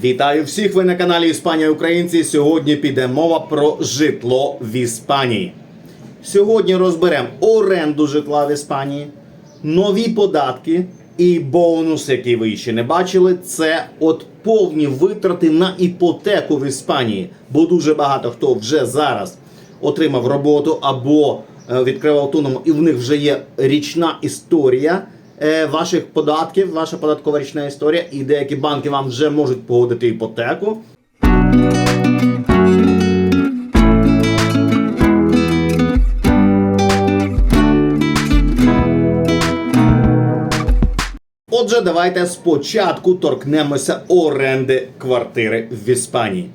Вітаю всіх! Ви на каналі Іспанія Українці. Сьогодні піде мова про житло в Іспанії. Сьогодні розберемо оренду житла в Іспанії, нові податки і бонус, який ви ще не бачили. Це от повні витрати на іпотеку в Іспанії. Бо дуже багато хто вже зараз отримав роботу або е, відкрив автоному, і в них вже є річна історія ваших податків, ваша податкова річна історія, і деякі банки вам вже можуть погодити іпотеку. Отже, давайте спочатку торкнемося оренди квартири в Іспанії.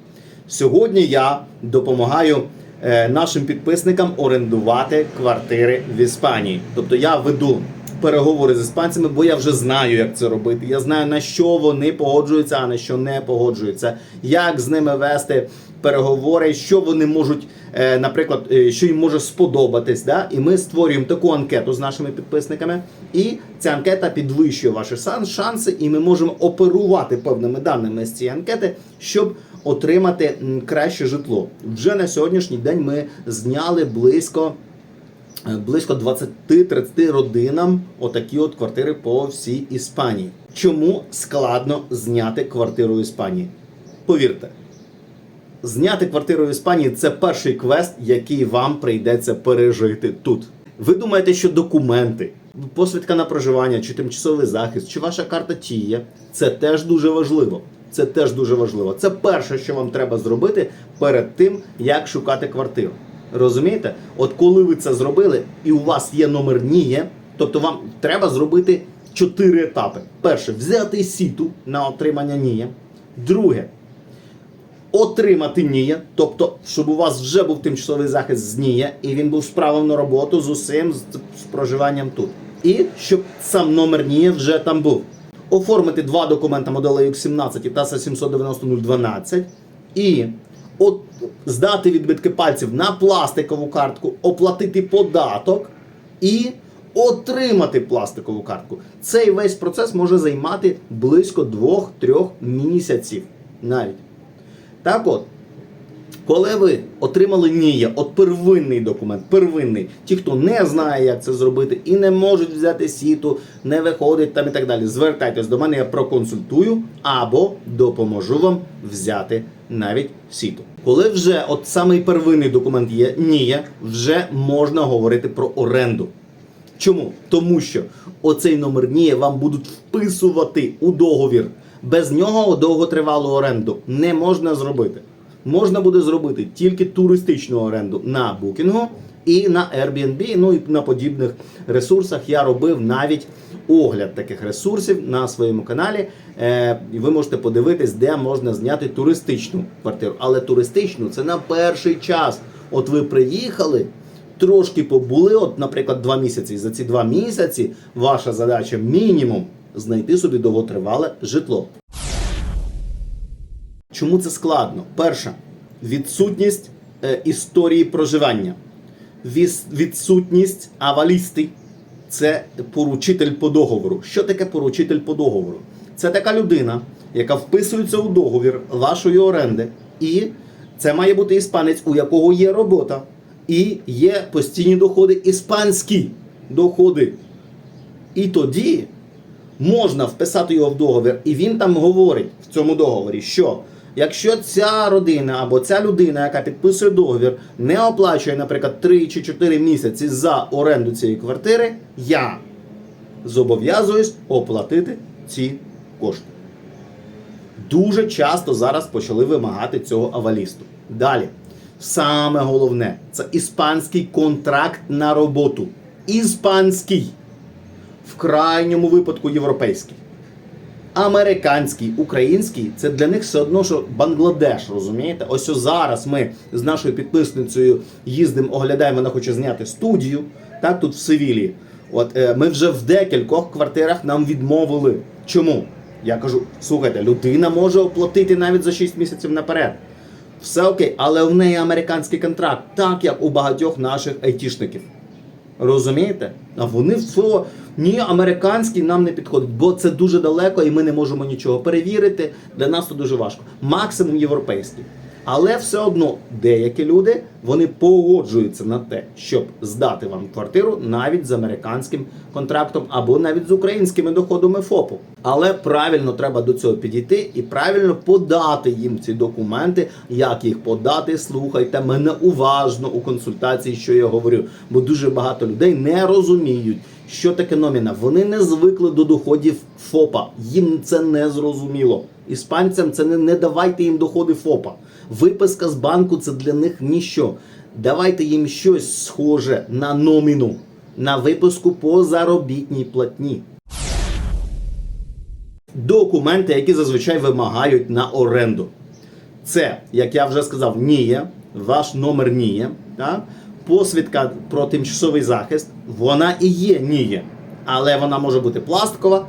Сьогодні я допомагаю е, нашим підписникам орендувати квартири в Іспанії. Тобто я веду переговори з іспанцями, бо я вже знаю, як це робити. Я знаю на що вони погоджуються, а на що не погоджуються. Як з ними вести переговори, що вони можуть, е, наприклад, е, що їм може сподобатись. Да? І ми створюємо таку анкету з нашими підписниками. І ця анкета підвищує ваші шанси, і ми можемо оперувати певними даними з цієї анкети, щоб отримати краще житло. Вже на сьогоднішній день ми зняли близько. Е, Близько 20-30 родинам отакі от квартири по всій Іспанії. Чому складно зняти квартиру в Іспанії? Повірте, Зняти квартиру в Іспанії це перший квест, який вам прийдеться пережити тут. Ви думаєте, що документи, посвідка на проживання, чи тимчасовий захист, чи ваша карта Тія це теж дуже важливо. Це теж дуже важливо. Це перше, що вам треба зробити перед тим, як шукати квартиру. Розумієте? От коли ви це зробили, і у вас є номер НІЄ, тобто вам треба зробити чотири етапи. Перше, взяти сіту на отримання НІЄ. Друге, отримати НІЯ, тобто, щоб у вас вже був тимчасовий захист з НІЯ, і він був справом на роботу з усім, з, проживанням тут. І щоб сам номер НІЯ вже там був. Оформити два документи моделей X17 і TASA 790 і от, здати відбитки пальців на пластикову картку, оплатити податок і отримати пластикову картку. Цей весь процес може займати близько 2-3 місяців навіть. Так от, коли ви отримали НІЯ, от первинний документ, первинний, ті, хто не знає, як це зробити, і не можуть взяти сіту, не виходить там і так далі, звертайтесь до мене, я проконсультую або допоможу вам взяти навіть сіту. Коли вже от самий первинний документ є НІЯ, вже можна говорити про оренду. Чому? Тому що оцей номер НІЯ вам будуть вписувати у договір. Без нього довготривалу оренду не можна зробити. Можна буде зробити тільки туристичну оренду на букінгу і на Airbnb, ну і на подібних ресурсах. Я робив навіть огляд таких ресурсів на своєму каналі. Е, ви можете подивитись, де можна зняти туристичну квартиру. Але туристичну це на перший час. От ви приїхали, трошки побули, от, наприклад, два місяці. За ці два місяці ваша задача мінімум знайти собі довготривале житло. Чому це складно? Перша відсутність е, історії проживання, відсутність авалісти це поручитель по договору. Що таке поручитель по договору? Це така людина, яка вписується у договір вашої оренди, і це має бути іспанець, у якого є робота, і є постійні доходи, іспанські доходи. І тоді можна вписати його в договір, і він там говорить в цьому договорі, що якщо ця родина або ця людина, яка підписує договір, не оплачує, наприклад, 3 чи 4 місяці за оренду цієї квартири, я зобов'язуюсь оплатити ці кошти. Дуже часто зараз почали вимагати цього авалісту. Далі, саме головне, це іспанський контракт на роботу. Іспанський в крайньому випадку європейський. Американський, український це для них все одно, що Бангладеш, розумієте? Ось зараз ми з нашою підписницею їздимо, оглядаємо, вона хоче зняти студію, так, тут в Севілі. От е, ми вже в декількох квартирах нам відмовили. Чому? Я кажу: слухайте, людина може оплатити навіть за 6 місяців наперед. Все окей, але в неї американський контракт, так як у багатьох наших айтішників. Розумієте? А вони в цього ні, американський нам не підходить, бо це дуже далеко і ми не можемо нічого перевірити. Для нас це дуже важко. Максимум європейський. Але все одно деякі люди вони погоджуються на те, щоб здати вам квартиру навіть з американським контрактом або навіть з українськими доходами ФОПу. Але правильно треба до цього підійти і правильно подати їм ці документи. Як їх подати? Слухайте мене уважно у консультації, що я говорю, бо дуже багато людей не розуміють. Що таке номіна? Вони не звикли до доходів ФОПа. Їм це не зрозуміло. Іспанцям це не, не давайте їм доходи ФОПа. Виписка з банку це для них ніщо. Давайте їм щось схоже на номіну, на виписку по заробітній платні. Документи, які зазвичай вимагають на оренду. Це, як я вже сказав, НІЄ, ваш номер НІЄ? Посвідка про тимчасовий захист, вона і є НІЄ. Але вона може бути пластикова,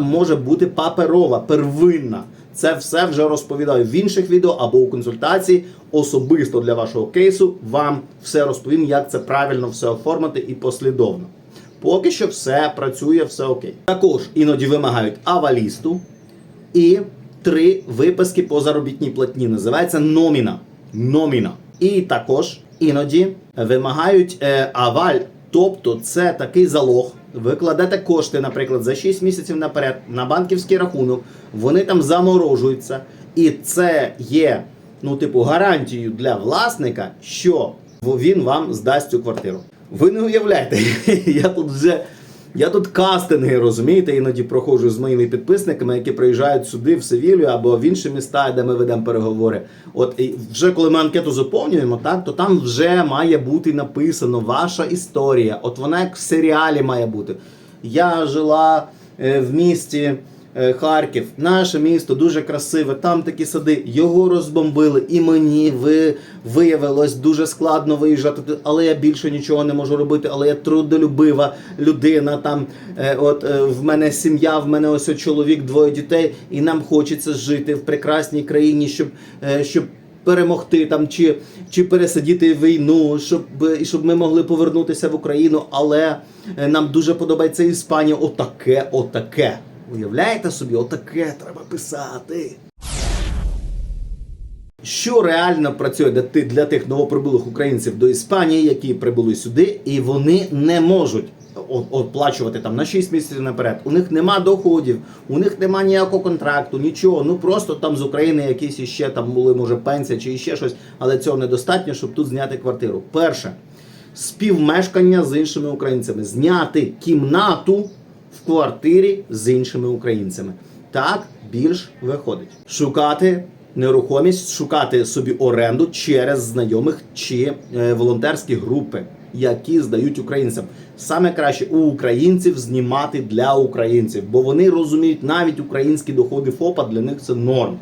може бути паперова, первинна. Це все вже розповідаю в інших відео або у консультації. Особисто для вашого кейсу вам все розповім, як це правильно все оформити і послідовно. Поки що все працює, все окей. Також іноді вимагають авалісту і три виписки по заробітній платні. Називається номіна. Номіна. І також іноді вимагають е, аваль, тобто це такий залог. Ви кладете кошти, наприклад, за 6 місяців наперед на банківський рахунок, вони там заморожуються, і це є, ну, типу, гарантією для власника, що він вам здасть цю квартиру. Ви не уявляєте, я тут вже. Я тут кастинги, розумієте, іноді проходжу з моїми підписниками, які приїжджають сюди, в Севілью або в інші міста, де ми ведемо переговори. От і вже коли ми анкету заповнюємо, так то там вже має бути написано ваша історія. От вона як в серіалі має бути. Я жила е, в місті. Е, Харків, наше місто дуже красиве, там такі сади, його розбомбили, і мені ви, виявилось дуже складно виїжджати, але я більше нічого не можу робити, але я трудолюбива людина. Там е, от е, в мене сім'я, в мене ось чоловік, двоє дітей, і нам хочеться жити в прекрасній країні, щоб, щоб перемогти там чи, чи пересидіти війну, щоб, і щоб ми могли повернутися в Україну, але нам дуже подобається Іспанія. Отаке, отаке. Уявляєте собі, отаке треба писати. Що реально працює для тих, новоприбулих українців до Іспанії, які прибули сюди, і вони не можуть оплачувати там на 6 місяців наперед. У них нема доходів, у них нема ніякого контракту, нічого. Ну просто там з України якісь іще там були, може, пенсія чи іще щось, але цього недостатньо, щоб тут зняти квартиру. Перше, співмешкання з іншими українцями, зняти кімнату в квартирі з іншими українцями. Так більш виходить. Шукати нерухомість, шукати собі оренду через знайомих чи е, волонтерські групи, які здають українцям. Саме краще у українців знімати для українців, бо вони розуміють навіть українські доходи ФОПа для них це норм.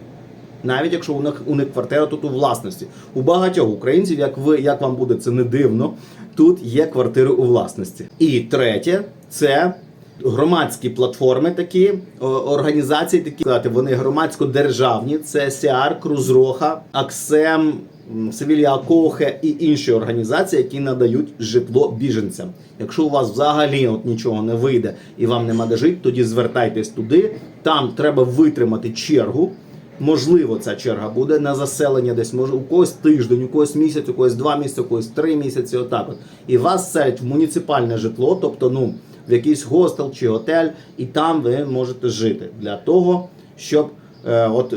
Навіть якщо у них у них квартира тут у власності. У багатьох українців, як ви як вам буде це не дивно, тут є квартири у власності. І третє це громадські платформи, такі організації, такі сказати, вони громадсько-державні. Це СІАР, Крузроха, Аксем. Севілія Кохе і інші організації, які надають житло біженцям. Якщо у вас взагалі от нічого не вийде і вам нема де жити, тоді звертайтесь туди. Там треба витримати чергу. Можливо, ця черга буде на заселення десь, може у когось тиждень, у когось місяць, у когось два місяці, у когось три місяці, отак от. І вас селять в муніципальне житло, тобто ну, в якийсь хостел чи готель, і там ви можете жити для того, щоб е, от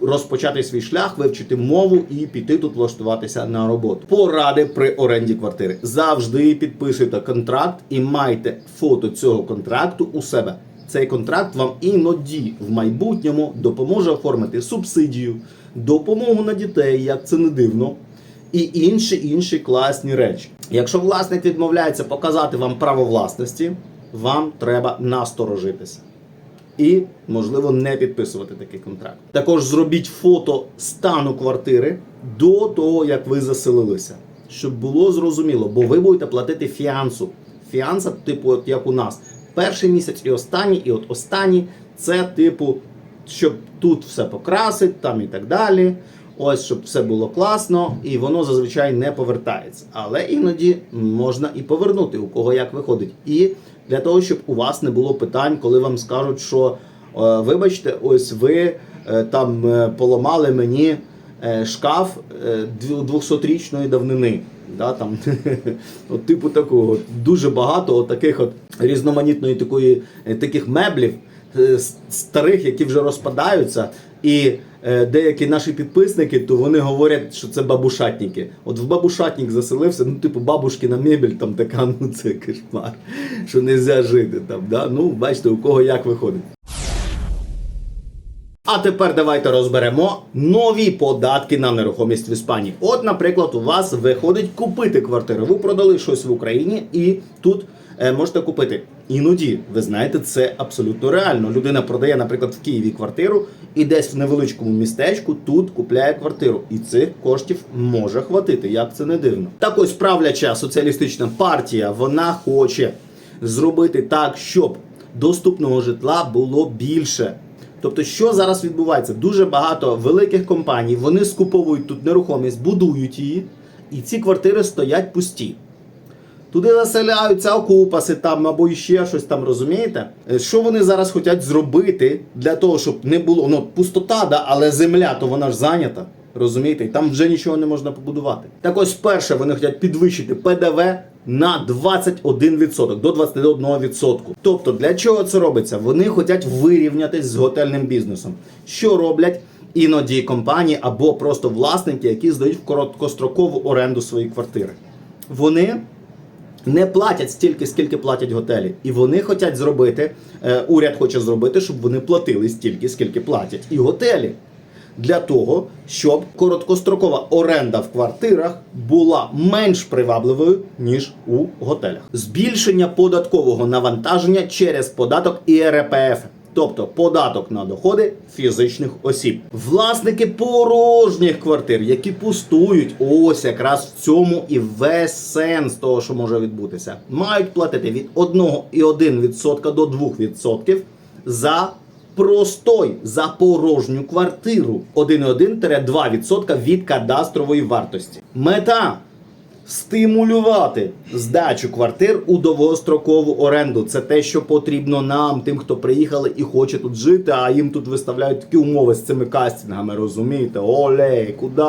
розпочати свій шлях, вивчити мову і піти тут влаштуватися на роботу. Поради при оренді квартири. Завжди підписуйте контракт і майте фото цього контракту у себе. Цей контракт вам іноді в майбутньому допоможе оформити субсидію, допомогу на дітей, як це не дивно, і інші інші класні речі. Якщо власник відмовляється показати вам право власності, вам треба насторожитися. І, можливо, не підписувати такий контракт. Також зробіть фото стану квартири до того, як ви заселилися, щоб було зрозуміло, бо ви будете платити фіансу. Фіанса, типу, от як у нас, перший місяць і останній, і от останній це, типу, щоб тут все покрасить, там і так далі. Ось, щоб все було класно, і воно зазвичай не повертається. Але іноді можна і повернути, у кого як виходить. І для того, щоб у вас не було питань, коли вам скажуть, що е, вибачте, ось ви е, там е, поламали мені шкаф е, 200-річної давнини. Да, там, от, типу такого. Дуже багато от таких от різноманітної такої, таких меблів старих, які вже розпадаються. І е, деякі наші підписники, то вони говорять, що це бабушатники. От в бабушатник заселився, ну, типу, бабушкина мебель там така, ну це кошмар, що не можна жити там. Да? Ну, бачите, у кого як виходить. А тепер давайте розберемо нові податки на нерухомість в Іспанії. От, наприклад, у вас виходить купити квартиру. Ви продали щось в Україні і тут е, можете купити. Іноді, ви знаєте, це абсолютно реально. Людина продає, наприклад, в Києві квартиру і десь в невеличкому містечку тут купляє квартиру. І цих коштів може хватити, як це не дивно. Так ось правляча соціалістична партія, вона хоче зробити так, щоб доступного житла було більше. Тобто, що зараз відбувається? Дуже багато великих компаній вони скуповують тут нерухомість, будують її, і ці квартири стоять пусті. Туди заселяються окупаси там або ще щось там, розумієте? Е, Що вони зараз хочуть зробити для того, щоб не було ну, пустота, да, але земля, то вона ж зайнята. Розумієте, і там вже нічого не можна побудувати. Так ось перше, вони хочуть підвищити ПДВ на 21% до 21%. Тобто, для чого це робиться? Вони хочуть вирівнятись з готельним бізнесом. Що роблять іноді компанії або просто власники, які здають в короткострокову оренду свої квартири. Вони не платять стільки, скільки платять готелі. І вони хочуть зробити, е, уряд хоче зробити, щоб вони платили стільки, скільки платять і готелі. Для того, щоб короткострокова оренда в квартирах була менш привабливою, ніж у готелях. Збільшення податкового навантаження через податок ІРПФ. Тобто податок на доходи фізичних осіб. Власники порожніх квартир, які пустують, ось якраз в цьому і весь сенс того, що може відбутися, мають платити від 1,1% до 2% за простой за порожню квартиру 1,1-2% від кадастрової вартості. Мета стимулювати здачу квартир у довгострокову оренду. Це те, що потрібно нам, тим, хто приїхали і хоче тут жити, а їм тут виставляють такі умови з цими кастингами. Розумієте? Оле, куди?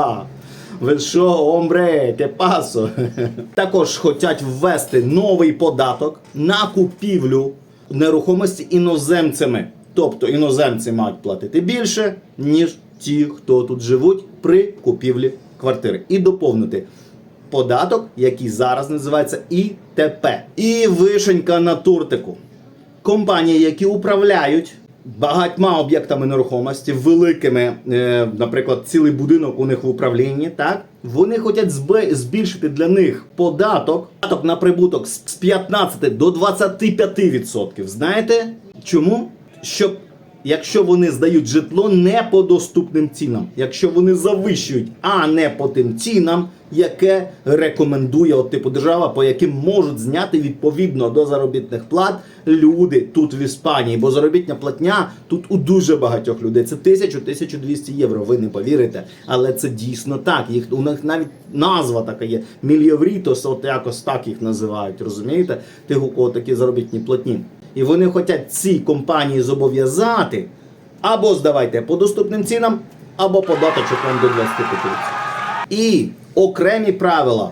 Ви що, омбре, те пасо? Також хочуть ввести новий податок на купівлю нерухомості іноземцями. Тобто іноземці мають платити більше, ніж ті, хто тут живуть при купівлі квартири. І доповнити податок, який зараз називається ІТП. І вишенька на тортику. Компанії, які управляють багатьма об'єктами нерухомості, великими, е, наприклад, цілий будинок у них в управлінні, так вони хочуть збільшити для них податок, податок на прибуток з 15 до 25%. Знаєте чому? Щоб Якщо вони здають житло не по доступним цінам, якщо вони завищують, а не по тим цінам, яке рекомендує от, типу держава, по яким можуть зняти відповідно до заробітних плат люди тут в Іспанії. Бо заробітня платня тут у дуже багатьох людей. Це 1000-1200 євро. Ви не повірите, але це дійсно так. Їх у них навіть назва така є. Мільєврітос, от якось так їх називають. Розумієте? Тих, у кого такі заробітні платні. І вони хочуть ці компанії зобов'язати або здавайте по доступним цінам, або податочок вам до 25%. І окремі правила.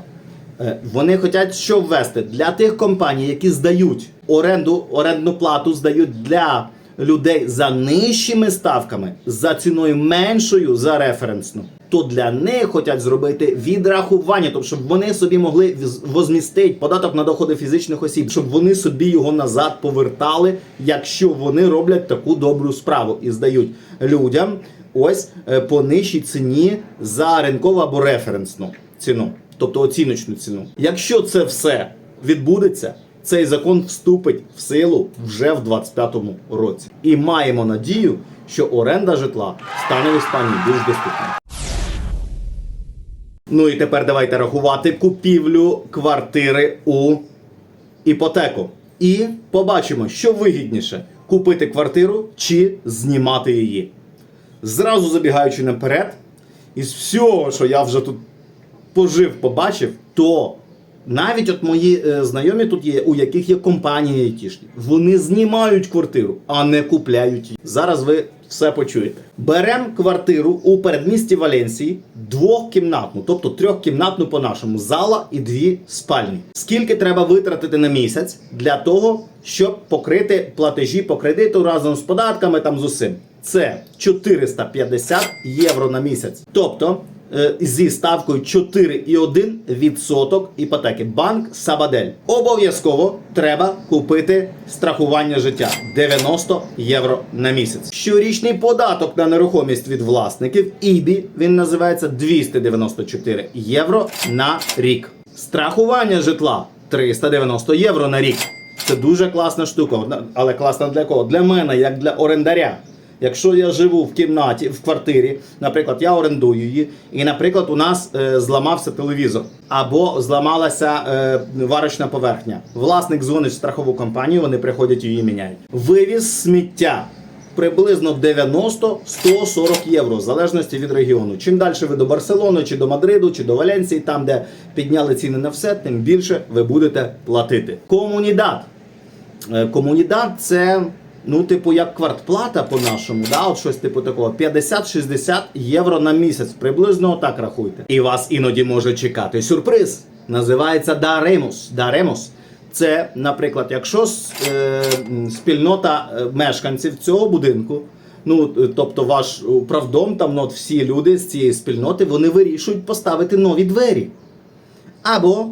Е, Вони хочуть що ввести для тих компаній, які здають оренду, орендну плату здають для людей за нижчими ставками, за ціною меншою за референсну. То для них хочуть зробити відрахування, тобто щоб вони собі могли возмістити податок на доходи фізичних осіб, щоб вони собі його назад повертали, якщо вони роблять таку добру справу і здають людям ось е, по нижчій ціні за ринкову або референсну ціну, тобто оціночну ціну. Якщо це все відбудеться, цей закон вступить в силу вже в 25-му році. І маємо надію, що оренда житла стане в Іспанії більш доступною. Ну і тепер давайте рахувати купівлю квартири у іпотеку. І побачимо, що вигідніше купити квартиру чи знімати її. Зразу забігаючи наперед, із всього, що я вже тут пожив, побачив, то навіть от мої е, знайомі тут є, у яких є компанії айтішні, вони знімають квартиру, а не купляють її. Зараз ви все почуєте. Беремо квартиру у передмісті Валенсії, двохкімнатну, тобто трьохкімнатну по-нашому, зала і дві спальні. Скільки треба витратити на місяць для того, щоб покрити платежі по кредиту разом з податками там з усім? Це 450 євро на місяць. Тобто зі ставкою 4,1% іпотеки. Банк Сабадель. Обов'язково треба купити страхування життя 90 євро на місяць. Щорічний податок на нерухомість від власників ІБІ він називається 294 євро на рік. Страхування житла 390 євро на рік. Це дуже класна штука, але класна для кого? Для мене, як для орендаря. Якщо я живу в кімнаті, в квартирі, наприклад, я орендую її, і, наприклад, у нас е, зламався телевізор або зламалася е, варочна поверхня. Власник дзвонить в страхову компанію, вони приходять її міняють. Вивіз сміття. Приблизно 90-140 євро, в залежності від регіону. Чим далі ви до Барселони, чи до Мадриду, чи до Валенції, там, де підняли ціни на все, тим більше ви будете платити. Комунідат. Е, Комунідат це, ну, типу, як квартплата по-нашому, да? от щось типу такого. 50-60 євро на місяць. Приблизно так рахуйте. І вас іноді може чекати сюрприз. Називається Даремус. Даремус. Це, наприклад, якщо е, спільнота е, мешканців цього будинку, ну е, тобто ваш управдом, там ну, от всі люди з цієї спільноти, вони вирішують поставити нові двері. Або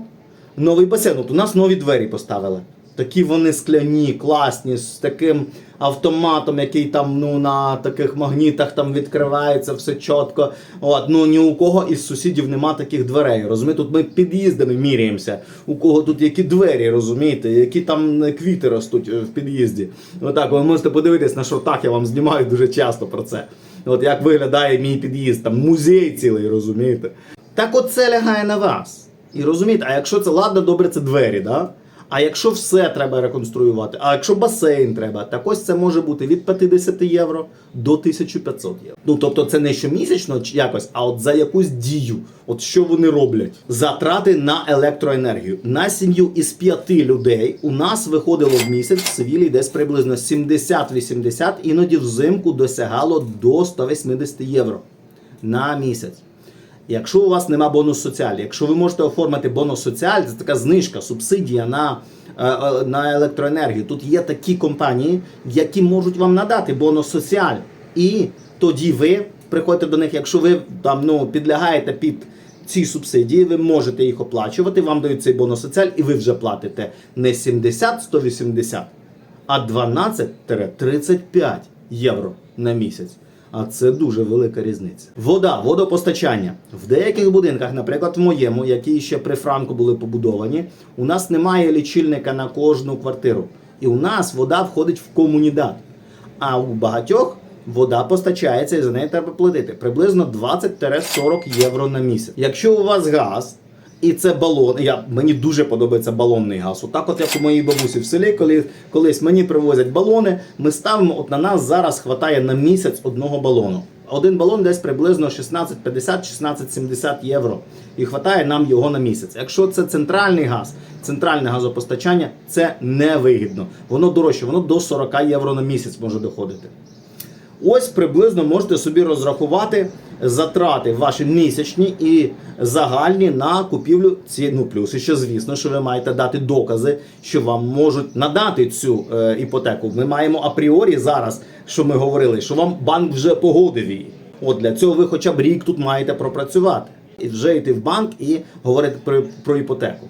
новий басейн. От у нас нові двері поставили. Такі вони скляні, класні, з таким автоматом, який там ну, на таких магнітах там відкривається, все чітко. От, ну ні у кого із сусідів нема таких дверей. Розумієте, тут ми під'їздами міряємося. У кого тут які двері, розумієте, які там е, квіти ростуть е, в під'їзді. Отак, ви можете подивитись на шортах, я вам знімаю дуже часто про це. От як виглядає мій під'їзд, там музей цілий, розумієте? Так от це лягає на вас. І розумієте, а якщо це ладно, добре, це двері, да? А якщо все треба реконструювати, а якщо басейн треба, так ось це може бути від 50 євро до 1500 євро. Ну тобто це не щомісячно якось, а от за якусь дію. От що вони роблять? Затрати на електроенергію. На сім'ю із п'яти людей у нас виходило в місяць в Севілі десь приблизно 70-80, іноді взимку досягало до 180 євро на місяць. Якщо у вас нема бонус соціаль, якщо ви можете оформити бонус соціаль, це така знижка, субсидія на, е, е, на електроенергію. Тут є такі компанії, які можуть вам надати бонус соціаль. І тоді ви приходите до них, якщо ви там ну підлягаєте під ці субсидії, ви можете їх оплачувати, вам дають цей бонус соціаль, і ви вже платите не 70-180, а 12-35 євро на місяць. А це дуже велика різниця. Вода, водопостачання. В деяких будинках, наприклад, в моєму, які ще при Франку були побудовані, у нас немає лічильника на кожну квартиру. І у нас вода входить в комунідат. А у багатьох вода постачається і за неї треба платити приблизно 20-40 євро на місяць. Якщо у вас газ. І це балон. Я, мені дуже подобається балонний газ. Отак, от як у моїй бабусі в селі, коли колись мені привозять балони, ми ставимо, от на нас зараз хватає на місяць одного балону. Один балон десь приблизно 1650-1670 євро. І хватає нам його на місяць. Якщо це центральний газ, центральне газопостачання, це невигідно. Воно дорожче, воно до 40 євро на місяць може доходити. Ось приблизно можете собі розрахувати затрати ваші місячні і загальні на купівлю ці, ну плюс і ще звісно, що ви маєте дати докази, що вам можуть надати цю е, іпотеку. Ми маємо апріорі зараз, що ми говорили, що вам банк вже погодив її. От для цього ви хоча б рік тут маєте пропрацювати і вже йти в банк і говорити про, про іпотеку.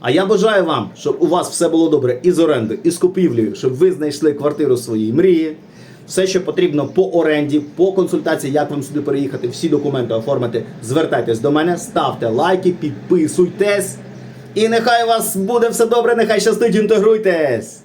А я бажаю вам, щоб у вас все було добре і з орендою, і з купівлею, щоб ви знайшли квартиру своєї мрії. Все, що потрібно по оренді, по консультації, як вам сюди переїхати, всі документи оформити, звертайтесь до мене, ставте лайки, підписуйтесь. І нехай у вас буде все добре, нехай щастить, інтегруйтесь!